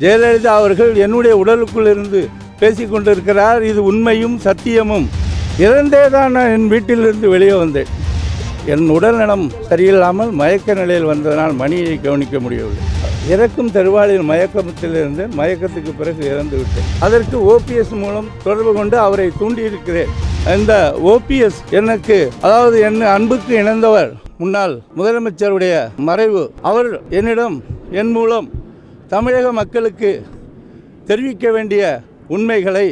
ஜெயலலிதா அவர்கள் என்னுடைய உடலுக்குள் இருந்து பேசிக் கொண்டிருக்கிறார். இது உண்மையும் சத்தியமும். இறந்தே தான் நான் என் வீட்டிலிருந்து வெளியே வந்தேன். என் உடல் நலம் சரியில்லாமல் மயக்க நிலையில் வந்ததனால் மணியை கவனிக்க முடியவில்லை. இறக்கும் தருவாளில் மயக்கத்திலிருந்து மயக்கத்துக்கு பிறகு இறந்து விட்டேன். அதற்கு ஓபிஎஸ் மூலம் தொடர்பு கொண்டு அவரை தூண்டியிருக்கிறேன். இந்த ஓபிஎஸ் எனக்கு அதாவது என் அன்புக்கு இணைந்தவர். முன்னாள் முதலமைச்சருடைய மறைவு. அவர் என்னிடம் என் மூலம் தமிழக மக்களுக்கு தெரிவிக்க வேண்டிய உண்மைகளை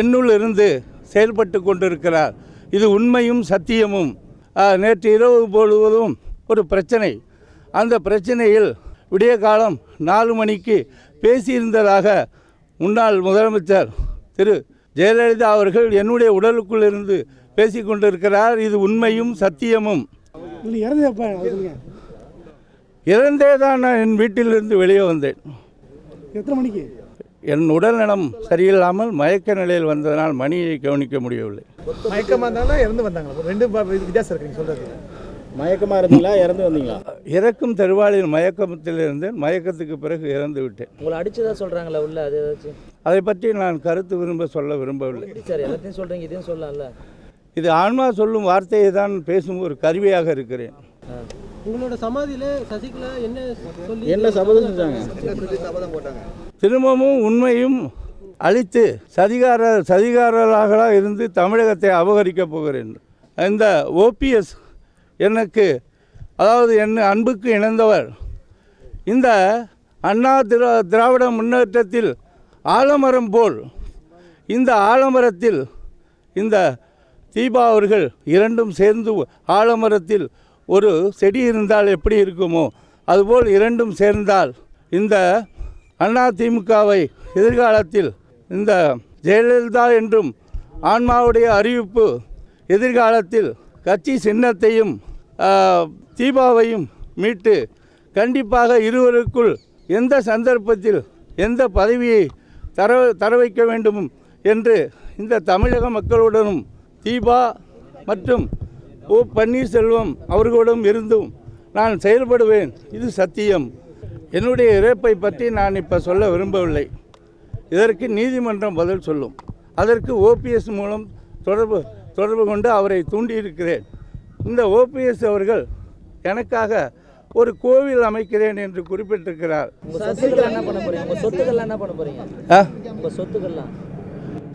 என்னுள் இருந்து செயல்பட்டு கொண்டிருக்கிறார். இது உண்மையும் சத்தியமும். நேற்று இரவு பொழுவதும் ஒரு பிரச்சனை. அந்த பிரச்சனையில் விடிய காலம் நாலு மணிக்கு பேசியிருந்ததாக முன்னாள் முதலமைச்சர் திரு. ஜெயலலிதா அவர்கள் என்னுடைய உடலுக்குள் இருந்து பேசிக் கொண்டிருக்கிறார். இது உண்மையும் சத்தியமும். இறந்து தான் நான் என் வீட்டிலிருந்து வெளியே வந்தேன். எத்தனை மணிக்கு? என் உடல் நலம் சரியில்லாமல் மயக்க நிலையில் வந்ததனால் மணியை கவனிக்க முடியவில்லை. மயக்கமாக இருந்தாலும் இறந்து வந்தாங்களா? ரெண்டு வித்தியாசம் இருக்கு நீங்கள் சொல்கிறது மயக்கமாக இருந்தீங்களா? இறந்து வந்தீங்களா? இறக்கும் தருவாளில் மயக்கத்தில் இருந்தேன். மயக்கத்துக்கு பிறகு இறந்து விட்டேன். உங்களை அடிச்சதா சொல்றாங்களா உள்ள? அது ஏதாச்சும்? அதை பற்றி நான் கருத்து விரும்ப சொல்ல விரும்பவில்லை. சார்? எல்லாத்தையும் சொல்றீங்க இதையும் சொல்லலாம்ல. இது ஆன்மா சொல்லும் வார்த்தையை தான் பேசும் ஒரு கருவியாக இருக்கிறேன். உங்களோட சமாதியில சசிகலா என்ன சொல்லி என்ன சபதம் செஞ்சாங்க? திரும்பவும் உண்மையும் அழித்து சதிகார சதிகாரர்களாக இருந்து தமிழகத்தை அபகரிக்கப் போகிறேன். இந்த ஓபிஎஸ் எனக்கு அதாவது என் அன்புக்கு இணைந்தவர் இந்த அண்ணா திரா திராவிட முன்னேற்றத்தில் ஆலமரம் போல் இந்த ஆலமரத்தில் இந்த தீபா அவர்கள் இரண்டும் சேர்ந்து ஆலமரத்தில் ஒரு செடி இருந்தால் எப்படி இருக்குமோ அதுபோல் இரண்டும் சேர்ந்தால் இந்த அண்ணா திமுகவை எதிர்காலத்தில் இந்த ஜெயலலிதா என்றும் ஆன்மாவுடைய அறிவிப்பு எதிர்காலத்தில் கட்சி சின்னத்தையும் தீபாவையும் மீட்டு கண்டிப்பாக இருவருக்குள் எந்த சந்தர்ப்பத்தில் எந்த பதவியை தர தர வைக்க வேண்டும் என்று இந்த தமிழக மக்களுடனும் தீபா மற்றும் ஓ பன்னீர்செல்வம் அவர்களுடன் இருந்தும் நான் செயல்படுவேன். இது சத்தியம். என்னுடைய இறப்பை பற்றி நான் இப்போ சொல்ல விரும்பவில்லை. இதற்கு நீதிமன்றம் பதில் சொல்லும். அதற்கு ஓபிஎஸ் மூலம் தொடர்பு தொடர்பு கொண்டு அவரை தூண்டியிருக்கிறேன். இந்த ஓபிஎஸ் அவர்கள் எனக்காக ஒரு கோவில் அமைக்கிறேன் என்று குறிப்பிட்டிருக்கிறார்.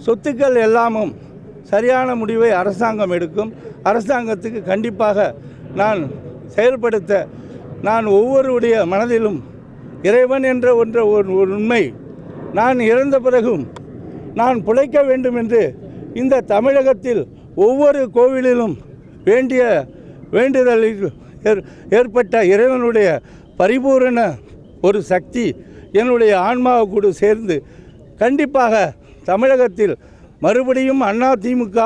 சொத்துக்கள் எல்லாமும் சரியான முடிவை அரசாங்கம் எடுக்கும். அரசாங்கத்துக்கு கண்டிப்பாக நான் செயல்படுத்த நான் ஒவ்வொருடைய மனதிலும் இறைவன் என்ற ஒன்ற ஒரு உண்மை நான் இறந்த பிறகும் நான் பிழைக்க வேண்டும் என்று இந்த தமிழகத்தில் ஒவ்வொரு கோவிலிலும் வேண்டிய வேண்டுதலில் ஏற் ஏற்பட்ட இறைவனுடைய பரிபூரண ஒரு சக்தி என்னுடைய ஆன்மாவை கூட சேர்ந்து கண்டிப்பாக தமிழகத்தில் மறுபடியும் அண்ணா திமுக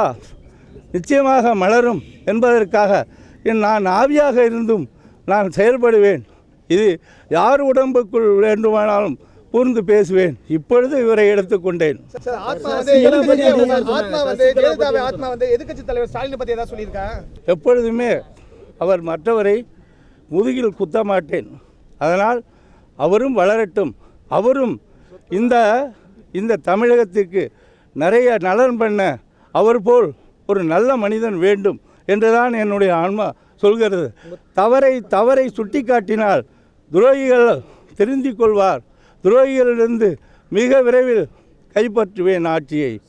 நிச்சயமாக மலரும் என்பதற்காக என் நான் ஆவியாக இருந்தும் நான் செயல்படுவேன். இது யார் உடம்புக்குள் வேண்டுமானாலும் கூர்ந்து பேசுவேன். இப்பொழுது இவரை எடுத்துக்கொண்டேன் சார் ஆத்மா வந்து எதிர்க்கட்சி ஆத்மா வந்து ஜெயலலிதாவை ஆத்மா வந்து எதிர்க்கட்சி தலைவர் ஸ்டாலினை பற்றி ஏதாவது சொல்லியிருக்கா? எப்பொழுதுமே அவர் மற்றவரை முதுகில் குத்த மாட்டேன். அதனால் அவரும் வளரட்டும். அவரும் இந்த இந்த தமிழகத்திற்கு நிறைய நலன் பண்ண அவர் போல் ஒரு நல்ல மனிதன் வேண்டும் என்றுதான் என்னுடைய ஆன்மா சொல்கிறது. தவறை தவறை சுட்டிக்காட்டினால் துரோகிகள் தெரிந்து கொள்வார். துரோகிகளிலிருந்து மிக விரைவில் கைப்பற்றுவேன் ஆட்சியை.